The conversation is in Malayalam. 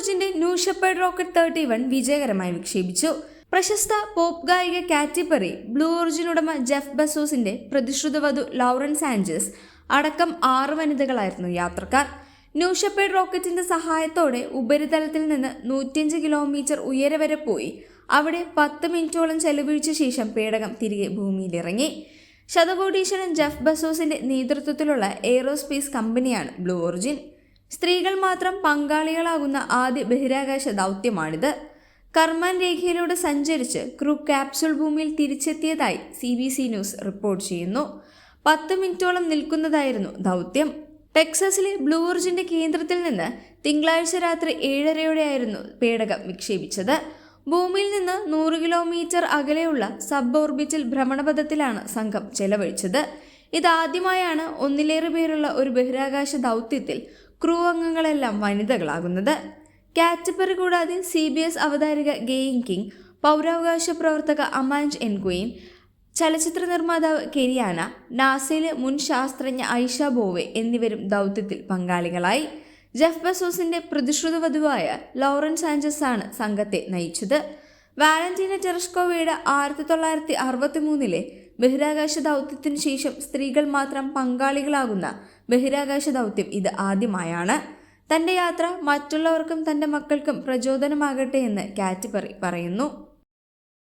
ഒറിജിന്റെ New Shepard rocket thirty one വിജയകരമായി വിക്ഷേപിച്ചു. പ്രശസ്ത പോപ്പ് ഗായിക കാറ്റി പെറി ബ്ലൂ ഒറിജിൻ ഉടമ ജെഫ് ബസോസിന്റെ പ്രതിശ്രുത വധു ലൗറൻസ് ആഞ്ചസ് അടക്കം ആറ് വനിതകളായിരുന്നു യാത്രക്കാർ. ന്യൂ ഷെപ്പേർഡ് റോക്കറ്റിന്റെ സഹായത്തോടെ ഉപരിതലത്തിൽ നിന്ന് നൂറ്റിയഞ്ച് കിലോമീറ്റർ ഉയരെ വരെ പോയി. അവിടെ പത്ത് മിനിറ്റോളം ചെലവഴിച്ച ശേഷം പേടകം തിരികെ ഭൂമിയിലിറങ്ങി. ശതകോടീശ്വരൻ ജെഫ് ബസോസിന്റെ നേതൃത്വത്തിലുള്ള എയ്റോസ്പേസ് കമ്പനിയാണ് ബ്ലൂ ഒറിജിൻ. സ്ത്രീകൾ മാത്രം പങ്കാളികളാകുന്ന ആദ്യ ബഹിരാകാശ ദൗത്യമാണിത്. കർമാൻ രേഖയിലൂടെ സഞ്ചരിച്ച് ക്രൂ ക്യാപ്സുൾ ഭൂമിയിൽ തിരിച്ചെത്തിയതായി C B C news report ചെയ്യുന്നു. പത്ത് മിനിറ്റോളം നിൽക്കുന്നതായിരുന്നു ദൗത്യം. ടെക്സസിലെ ബ്ലൂ കേന്ദ്രത്തിൽ നിന്ന് തിങ്കളാഴ്ച രാത്രി ഏഴരയോടെയായിരുന്നു പേടകം വിക്ഷേപിച്ചത്. ഭൂമിയിൽ നിന്ന് നൂറ് കിലോമീറ്റർ അകലെയുള്ള സബ് ഓർബിറ്റൽ ഭ്രമണപഥത്തിലാണ് സംഘം ചെലവഴിച്ചത്. ഇതാദ്യമായാണ് ഒന്നിലേറെ പേരുള്ള ഒരു ബഹിരാകാശ ദൗത്യത്തിൽ ക്രൂ അംഗങ്ങളെല്ലാം വനിതകളാകുന്നത്. കാറ്റപ്പറി കൂടാതെ സി ബി എസ് അവതാരക ഗെയിൻ കിങ് പൗരാവകാശ പ്രവർത്തക അമാൻജ് എൻക്വയിൻ ചലച്ചിത്ര നിർമ്മാതാവ് കെരിയാന നാസയിലെ മുൻ ശാസ്ത്രജ്ഞ ഐഷ ബോവെ എന്നിവരും ദൗത്യത്തിൽ പങ്കാളികളായി. ജെഫ് ബസോസിന്റെ പ്രതിശ്രുത വധുവായ ലോറൻസ് ആഞ്ചസ് ആണ് സംഘത്തെ നയിച്ചത്. വാലന്റീന ടെറസ്കോവയുടെ ആയിരത്തി തൊള്ളായിരത്തി അറുപത്തി മൂന്നിലെ ബഹിരാകാശ ദൗത്യത്തിനു ശേഷം സ്ത്രീകൾ മാത്രം പങ്കാളികളാകുന്ന ബഹിരാകാശ ദൗത്യം ഇത് ആദ്യമായാണ്. തന്റെ യാത്ര മറ്റുള്ളവർക്കും തന്റെ മക്കൾക്കും പ്രചോദനമാകട്ടെ എന്ന് കാറ്റ് പറയുന്നു.